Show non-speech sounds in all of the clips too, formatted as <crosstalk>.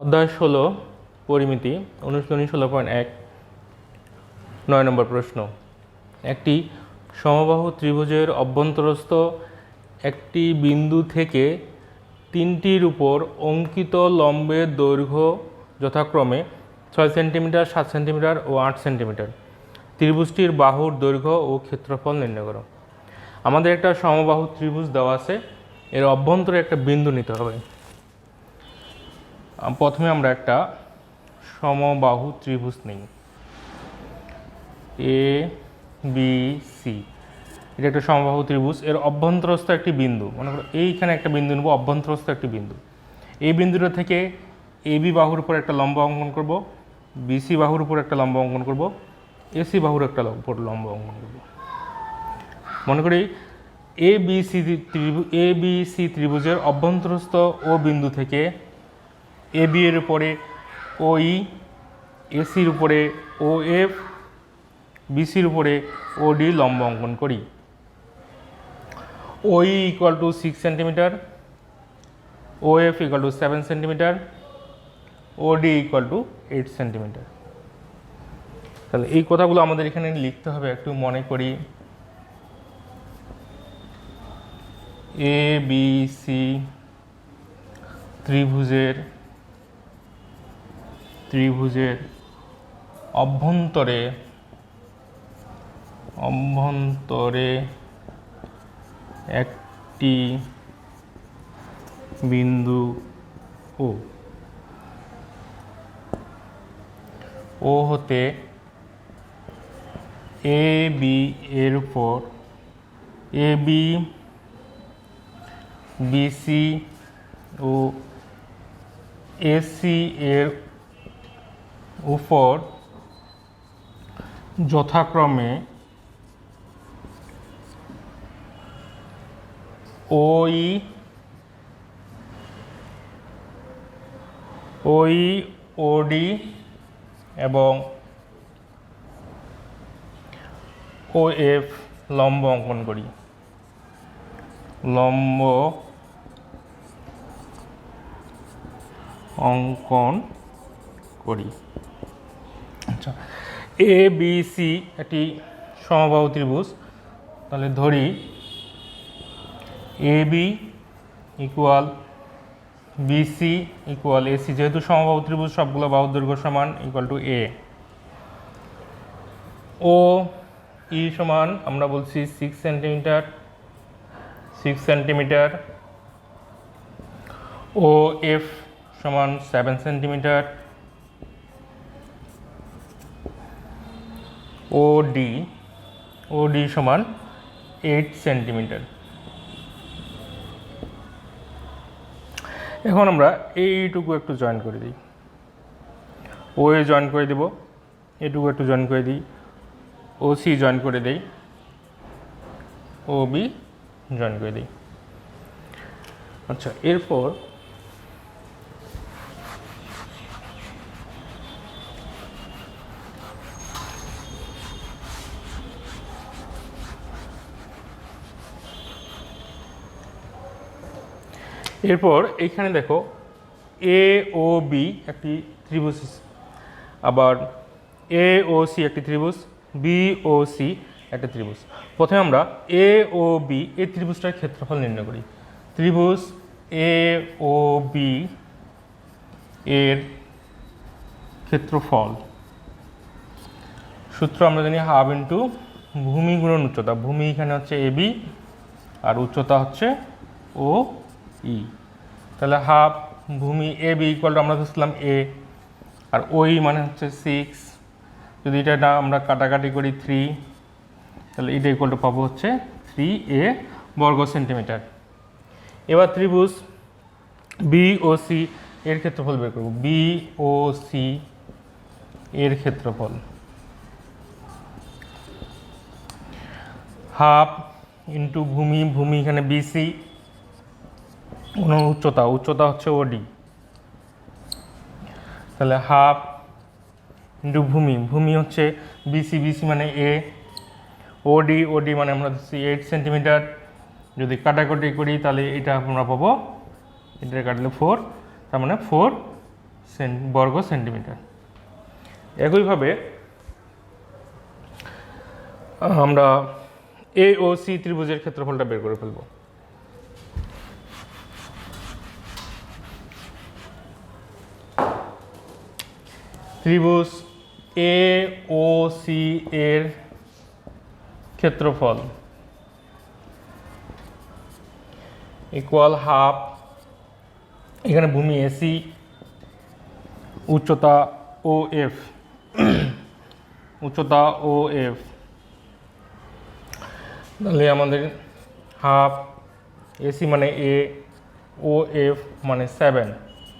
অধ্যায় ষোলো, পরিমিতি, অনুশীলনী ষোলো পয়েন্ট এক, নয় নম্বর প্রশ্ন। একটি সমবাহু ত্রিভুজের অভ্যন্তরস্থ একটি বিন্দু থেকে তিনটির উপর অঙ্কিত লম্বের দৈর্ঘ্য যথাক্রমে ছয় সেন্টিমিটার, সাত সেন্টিমিটার ও আট সেন্টিমিটার। ত্রিভুজটির বাহুর দৈর্ঘ্য ও ক্ষেত্রফল নির্ণয় করো। আমাদের একটা সমবাহু ত্রিভুজ দেওয়া আছে, এর অভ্যন্তরে একটা বিন্দু নিতে হবে। প্রথমে আমরা একটা সমবাহু ত্রিভুজ নিই। এ বি সি এটা একটা সমবাহু ত্রিভুজ, এর অভ্যন্তরস্থ একটি বিন্দু। মনে করো এইখানে একটা বিন্দু নেব, অভ্যন্তরস্থ একটি বিন্দু। এই বিন্দুটা থেকে এ বি বাহুর উপর একটা লম্ব অঙ্কন করব বিসি বাহুর উপর একটা লম্ব অঙ্কন করব এসি বাহুর একটা উপর লম্ব অঙ্কন করব। মনে করি এ বি সি ত্রিভুজ এ বি সি ত্রিভুজের অভ্যন্তরস্থ ও বিন্দু থেকে এ বি এর উপরে ও ই এসির উপরে ও এফ বিসির উপরে ও ডি লম্ব অঙ্কন করি। O E equal to six centimetre O F equal to seven centimetre O D equal to eight centimetre তাহলে এই কথাগুলো আমাদের এখানে লিখতে হবে, একটু মনে করি। এ বি সি ত্রিভুজের ত্রিভুজের অভ্যন্তরে অভ্যন্তরে একটি বিন্দু ও। ও হতে এ, বি এর উপর, এ, বি বিসি ও এসি এর উপর যথাক্রমে ওই ওই ওডি এবং ও এফ লম্ব অঙ্কন করি। লম্ব অঙ্কন করি। আচ্ছা। এ বি সি একটি সমবাহু ত্রিভুজ। তাহলে ধরি A B equal BC equal AC যেহেতু সমবাহু ত্রিভুজ, সবগুলো বাহুর দৈর্ঘ্য সমান ইকুয়াল টু এ ও ই সমান, আমরা বলছি six centimetre six centimetre O F সমান seven centimetre O D O D সমান এইট সেন্টিমিটার এখন আমরা এইটুকু একটু জয়েন করে দিই। ও এ জয়েন করে দেব, এটুকু একটু জয়েন করে দিই। ও সি জয়েন করে দেই। ও বি জয়েন করে দিই। আচ্ছা এরপর এরপর এখানে দেখো এ ও বি একটি ত্রিভুজ, আবার এ ও সি একটি ত্রিভুজ বি ও সি একটা ত্রিভুজ। প্রথমে আমরা এ ও বি এই ত্রিভুজটার ক্ষেত্রফল নির্ণয় করি। ত্রিভুজ এ ও বি এর ক্ষেত্রফল। সূত্র আমরা জানি হাফ ইন্টু ভূমি গুণন উচ্চতা। ভূমি এখানে হচ্ছে এ বি আর উচ্চতা হচ্ছে ও ই। তাহলে হাফ ভূমি এ বি ইকুয়াল টু আমরা ধরছিলাম এ, আর ওই মানে হচ্ছে সিক্স যদি এটা না আমরা কাটাকাটি করি থ্রি তাহলে এটা ইকুয়াল টু পাবো হচ্ছে থ্রি এ বর্গ সেন্টিমিটার এবার ত্রিভুজ বি ও সি এর ক্ষেত্রফল বের করব। বি ও সি এর ক্ষেত্রফল। হাফ ইন্টু ভূমি ভূমি এখানে বিসি কোনো উচ্চতা উচ্চতা হচ্ছে ওডি তাহলে হাফ ইন্টু ভূমি ভূমি হচ্ছে বিসি বিসি মানে এ ওডি ওডি মানে আমরা দিচ্ছি এইট সেন্টিমিটার যদি কাটাকুটি করি, তাহলে এটা আমরা পাবো এটা কাটলে ফোর তার মানে ফোর বর্গ সেন্টিমিটার একইভাবে, আমরা এ ও সি ত্রিভুজের ক্ষেত্রফলটা বের করে ফেলব। ত্রিভুজ এ ও সি এর ক্ষেত্রফল ইকুয়াল হাফ এখানে ভূমি এসি উচ্চতা ও এফ <clears throat> উচ্চতা ও এফ তাহলে আমাদের হাফ এসি মানে এ ও এফ মানে সেভেন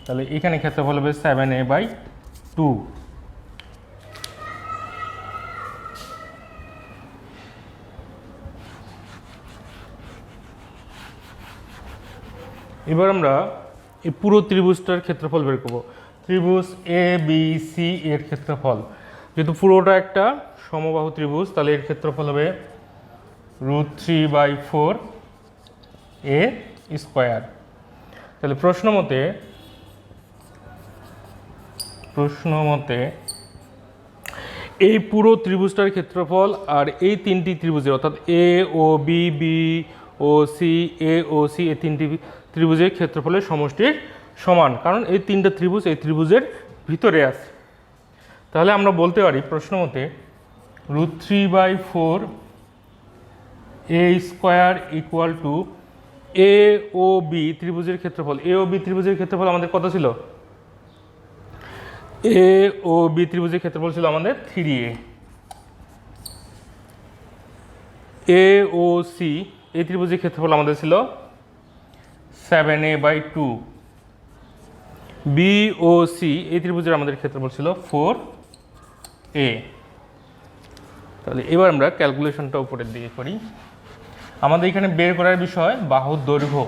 তাহলে এখানে ক্ষেত্রফল হবে সেভেন এ বাই টু এবার আমরা এই পুরো ত্রিভুজটার ক্ষেত্রফল বের করব। ত্রিভুজ এ বি সি এর ক্ষেত্রফল। যেহেতু পুরোটা একটা সমবাহু ত্রিভুজ, তাহলে এর ক্ষেত্রফল হবে root three by four A square. তাহলে প্রশ্ন মতে প্রশ্ন মতে, এই পুরো ত্রিভুজটার ক্ষেত্রফল আর এই তিনটি ত্রিভুজের, অর্থাৎ A O B B O C A O C এই তিনটি ত্রিভুজের ক্ষেত্রফলের সমষ্টির সমান। কারণ এই তিনটা ত্রিভুজ এই ত্রিভুজের ভিতরে আছে। তাহলে আমরা বলতে পারি, প্রশ্ন মতে, root three by four A square equal to A O B ত্রিভুজের ক্ষেত্রফল এ ও বি ত্রিভুজের ক্ষেত্রফল আমাদের কত ছিল? এ ও বি ত্রিভুজের ক্ষেত্রফল ছিল আমাদের থ্রি এ এ ও সি এই ত্রিভুজের ক্ষেত্রফল আমাদের ছিল seven A by two B O C এই ত্রিভুজের আমাদের ক্ষেত্রফল ছিল ফোর এ তাহলে এবার আমরা ক্যালকুলেশনটা উপরের দিকে করি। আমাদের এখানে বের করার বিষয় বাহুর দৈর্ঘ্য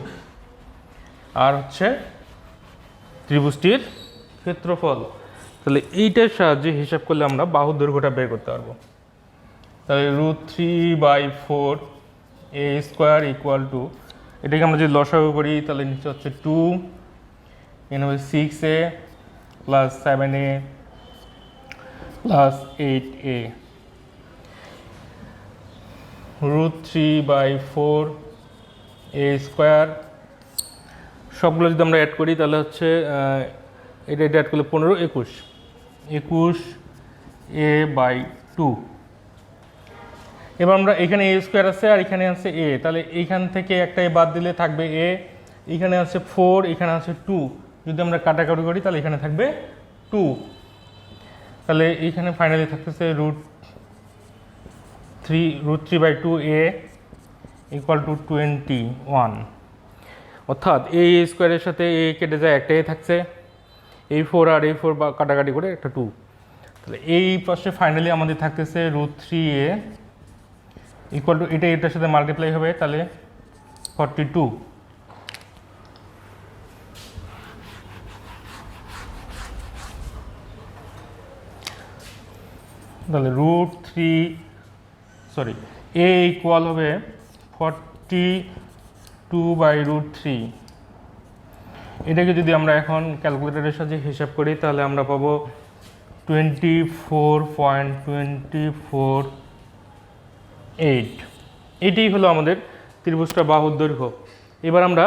আর হচ্ছে ত্রিভুজটির ক্ষেত্রফল। তাহলে এইটার সাহায্যে হিসাব করলে আমরা বাহুর দৈর্ঘ্যটা বের করতে পারব। তাহলে root three by four A square equal to এটাকে আমরা যদি লসাগু করি, তাহলে নিচে হচ্ছে টু এখানে হবে six A plus seven A plus eight A root three by four A square সবগুলো যদি আমরা অ্যাড করি, তাহলে হচ্ছে এটা এটা অ্যাড করলে পনেরো, একুশ। একুশ এ বাই টু এবার আমরা এখানে এ স্কোয়ার আছে আর এখানে আছে এ তাহলে এইখান থেকে একটা এ বাদ দিলে থাকবে এ এখানে আছে ফোর এখানে আছে টু যদি আমরা কাটাকাটি করি, তাহলে এখানে থাকবে টু তাহলে এইখানে ফাইনালি থাকতেছে root three root three by two A equal to twenty one অর্থাৎ এই স্কোয়ারের সাথে এ কেটে যায় একটা এ থাকছে। এই ফোর আর এই ফোর বা কাটাকাটি করে একটা টু তাহলে এই পাশে ফাইনালি আমাদের থাকতেছে root three A equal to এটা এটার সাথে মাল্টিপ্লাই হবে, তাহলে ফর্টি টু তাহলে root three sorry A equal হবে forty two by root three এটাকে যদি আমরা এখন ক্যালকুলেটরের সাহায্যে হিসাব করি, তাহলে আমরা পাবো twenty four point twenty four eight এটাই হলো আমাদের ত্রিভুজটা বাহুর দৈর্ঘ্য। এবার আমরা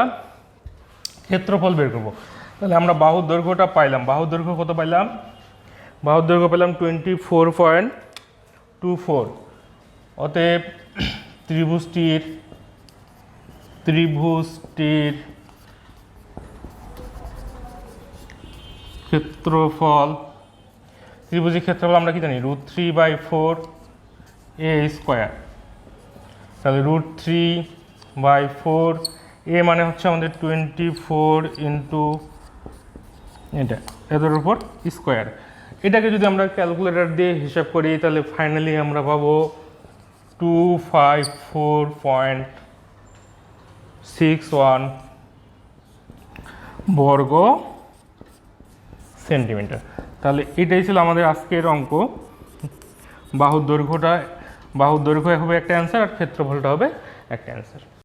ক্ষেত্রফল বের করব। তাহলে আমরা বাহুর দৈর্ঘ্যটা পাইলাম। বাহুর দৈর্ঘ্য কত পাইলাম? বাহুর দৈর্ঘ্য পেলাম twenty four point two four অতএব ত্রিভুজটির ত্রিভুজটির ক্ষেত্রফল, ত্রিভুজের ক্ষেত্রফল আমরা কি জানি? Root three by four A square তাহলে root three by four A মানে হচ্ছে আমাদের টোয়েন্টি ফোর ইন্টু এটা, এদের উপর স্কোয়ার এটাকে যদি আমরা ক্যালকুলেটর দিয়ে হিসাব করি, তাহলে ফাইনালি আমরা পাবো two five four point six one বর্গ সেন্টিমিটার। তাহলে এটাই ছিল আমাদের আজকের অঙ্ক। বাহুর দৈর্ঘ্যটা বাহুর দৈর্ঘ্য হবে একটা অ্যান্সার আর ক্ষেত্রফলটা হবে একটা অ্যান্সার